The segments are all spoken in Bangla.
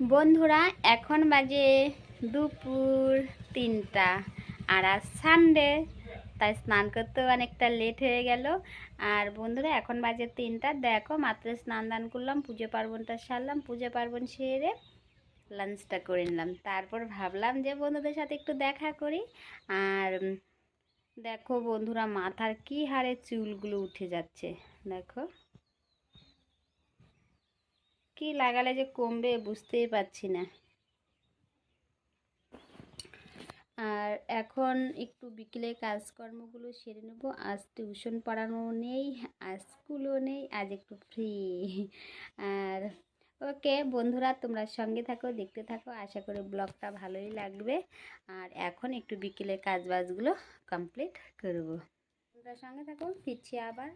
বন্ধুরা, এখন বাজে দুপুর তিনটা আর আজ সানডে তাই স্নান করতেও অনেকটা লেট হয়ে গেল। আর বন্ধুরা, এখন বাজে তিনটা। দেখো, মাত্র স্নান দান করলাম, পুজো পার্বণটা সারলাম, পুজো পার্বণ সেরে লাঞ্চটা করে নিলাম। তারপর ভাবলাম যে বন্ধুদের সাথে একটু দেখা করি। আর দেখো বন্ধুরা, মাথার কি হারে চুলগুলো উঠে যাচ্ছে, দেখো। কি লাগালে যে কমবে বুঝতেই পারছি না। আর এখন একটু বিকেলে কাজকর্মগুলো সেরে নেব। আজ টিউশন পড়ানো নেই, আজ স্কুলও নেই, আজ একটু ফ্রি আর ওকে বন্ধুরা, তোমরা সঙ্গে থাকো, দেখতে থাকো। আশা করি ব্লগটা ভালোই লাগবে। আর এখন একটু বিকেলে কাজ বাজগুলো কমপ্লিট করব। তোমরা সঙ্গে থাকো, ফিরছি আবার।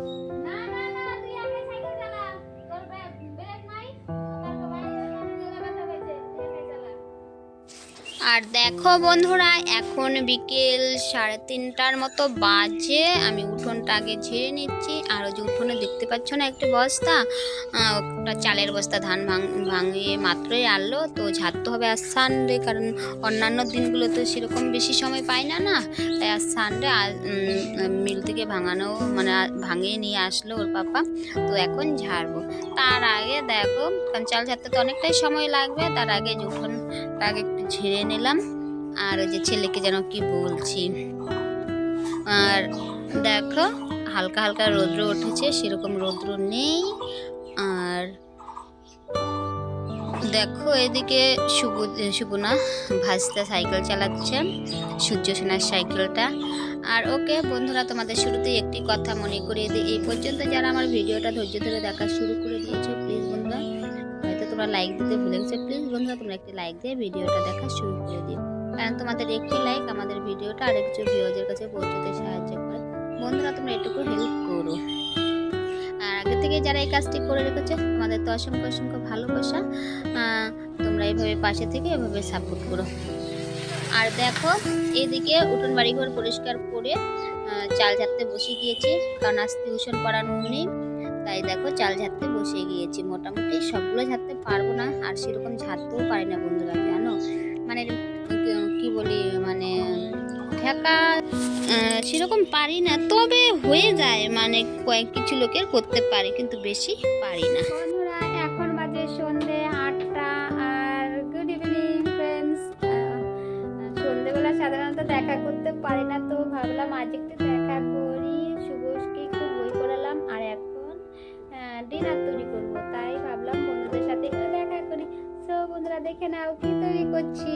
Bye. আর দেখো বন্ধুরা, এখন বিকেল সাড়ে তিনটার মতো বাজে। আমি উঠোনটা আগে ঝেড়ে নিচ্ছি। আর ওই যে উঠোনে দেখতে পাচ্ছ না একটি বস্তা? ওটা চালের বস্তা, ধান ভাঙ, ভাঙিয়ে মাত্রই আনলো। তো ঝাড়তে হবে আর সানডে কারণ অন্যান্য দিনগুলো তো সেরকম বেশি সময় পাই না না। তাই আর সানডে মিল থেকে ভাঙানো মানে ভাঙিয়ে নিয়ে আসলো ওর পাপা। তো এখন ঝাড়বো। তার আগে দেখো, কারণ চাল ঝাড়তে তো অনেকটাই সময় লাগবে। তার আগে যে আগে একটু ঝেড়ে নিলাম। আর ওই যে ছেলেকে যেন কি বলছি? আর দেখো, হালকা হালকা রৌদ্র উঠেছে, সেরকম রৌদ্র নেই। আর দেখো, এদিকে শুভ, শুভনা ভাজতে সাইকেল চালাচ্ছে, সূর্য সেনার সাইকেলটা। আর ওকে, বন্ধুরা, তোমাদের শুরুতেই একটি কথা মনে করিয়ে দিই। এই পর্যন্ত যারা আমার ভিডিওটা ধৈর্য ধরে দেখা শুরু করে দিয়েছে প্লিজ তোমরা লাইক দিতে ভুলে গেছো প্লিজ বন্ধুরা তোমরা একটি লাইক দিয়ে ভিডিওটা দেখা শুরু করে দিও। কারণ তোমাদের একটি লাইক আমাদের ভিডিওটা আরেকজন ভিউজের কাছে পৌঁছতে সাহায্য করে। বন্ধুরা, তোমরা এটুকু হেল্প করো। আর আগে থেকে যারা এই কাজটি করে রেখেছে তোমাদের তো অসংখ্য অসংখ্য ভালোবাসা তোমরা এইভাবে পাশে থেকে এভাবে সাপোর্ট করো। আর দেখো, এদিকে উঠোন বাড়িঘর পরিষ্কার করে চাল ঝাড়তে বসে গিয়েছি কারণ আজ টিউশন পড়ানো নেই। তাই দেখো চাল ঝাড়তে বসে গিয়েছি। মোটামুটি সবগুলো ঝাড়তে পারব না, আর সেরকম ঝাড়তেও পারি না বন্ধুরা, জানো? মানে কি- বলি মানে ঠেকা সেরকম পারি না, তবে হয়ে যায় মানে কয়েক কিছু লোকের করতে পারি, কিন্তু বেশি পারি না। দেখে নাও তৈরি করছি।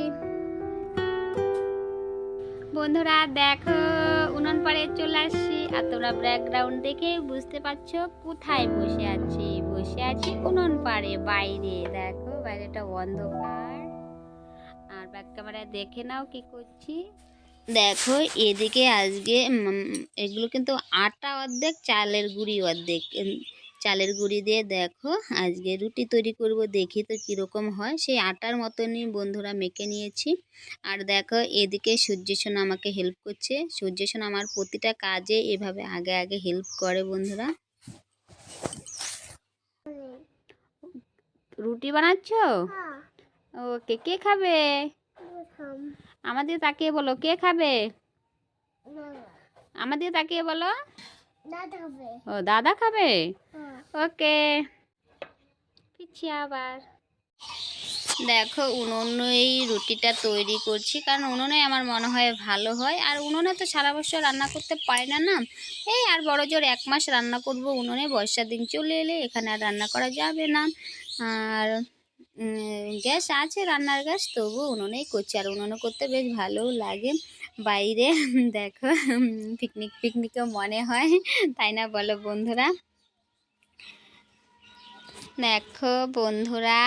বন্ধুরা দেখো, উনান পাড়ে চলে আসছি আর তোমরা ব্যাকগ্রাউন্ড দেখে বুঝতে পারছ কোথায় বসে আছি। বসে আছি উনান পাড়ে বাইরে, দেখো বাইরেটা অন্ধকার। আর ব্যাক ক্যামেরায় দেখে নাও কি করছি। দেখো এদিকে আজকে এগুলো কিন্তু আটা অর্ধেক, চালের গুঁড়ি অর্ধেক। চালের গুঁড়ি দিয়ে দেখো আজকে রুটি তৈরি করব দেখি তো কীরকম হয়। সেই আটার মতনই বন্ধুরা মেখে নিয়েছি। আর দেখো এদিকে সূর্যসোনা আমাকে হেল্প করছে। সূর্যসোনা আমার প্রতিটা কাজে এভাবে আগে আগে হেল্প করে বন্ধুরা। রুটি বানাচ্ছ? ওকে কে খাবে? আমাদের তাকিয়ে বলো কে খাবে? আমাদের তাকিয়ে বলো। ও দাদা খাবে? ওকে। পিছিয়ে আবার। দেখো, উনুনেই রুটিটা তৈরি করছি, কারণ উনুনে আমার মনে হয় ভালো হয়। আর উনুনে তো সারা বছর রান্না করতে পারি না না। এই আর বড় জোর এক মাস রান্না করব উনুনে, বর্ষার দিন চলে এলে এখানে আর রান্না করা যাবে না। আর গ্যাস আছে, রান্নার গ্যাস, তবু উনুনেই করছি। আর উনুনে করতে বেশ ভালোও লাগে। বাইরে, দেখো পিকনিক, পিকনিকও মনে হয়, তাই না বলো বন্ধুরা? দেখো বন্ধুরা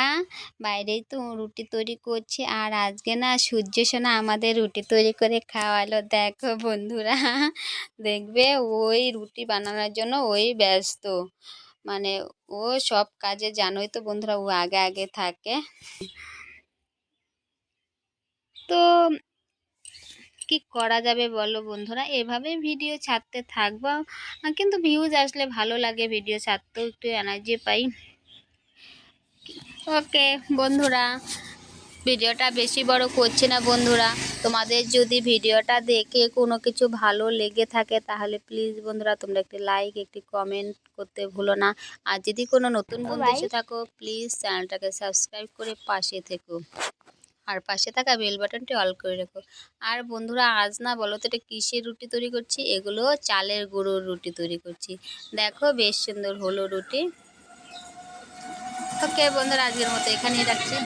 বাইরেই তো রুটি তৈরি করছে আর আজকে না সূর্য সোনা আমাদের রুটি তৈরি করে খাওয়ালো। দেখো বন্ধুরা, দেখবে ওই রুটি বানানোর জন্য ওই ব্যস্ত। মানে ও সব কাজে জানোই তো বন্ধুরা, ও আগে আগে থাকে। তো কি করা যাবে বলো বন্ধুরা? এভাবে ভিডিও ছাড়তে থাকব। কিন্তু ভিউজ আসলে ভালো লাগে ভিডিও ছাড়তেও একটু এনার্জি পাই। ওকে বন্ধুরা ভিডিওটা বেশি বড় করছি না বন্ধুরা। তোমাদের যদি ভিডিওটা দেখে কোনো কিছু ভালো লেগে থাকে তাহলে প্লিজ বন্ধুরা তোমরা একটি লাইক একটি কমেন্ট করতে ভুলো না। আর যদি কোনো নতুন বন্ধু এসে থাকো প্লিজ চ্যানেলটাকে সাবস্ক্রাইব করে পাশে থেকো। আর পাশে থাকা বেল বাটনটি অল করে রাখো। আর বন্ধুরা আজ না বলো তো এটা কিসের রুটি তৈরি করছি? এগুলো চালের গুঁড়োর রুটি তৈরি করছি। দেখো বেশ সুন্দর হলো রুটি। ওকে বন্ধুরা আজকের মতো এখানেই রাখছি।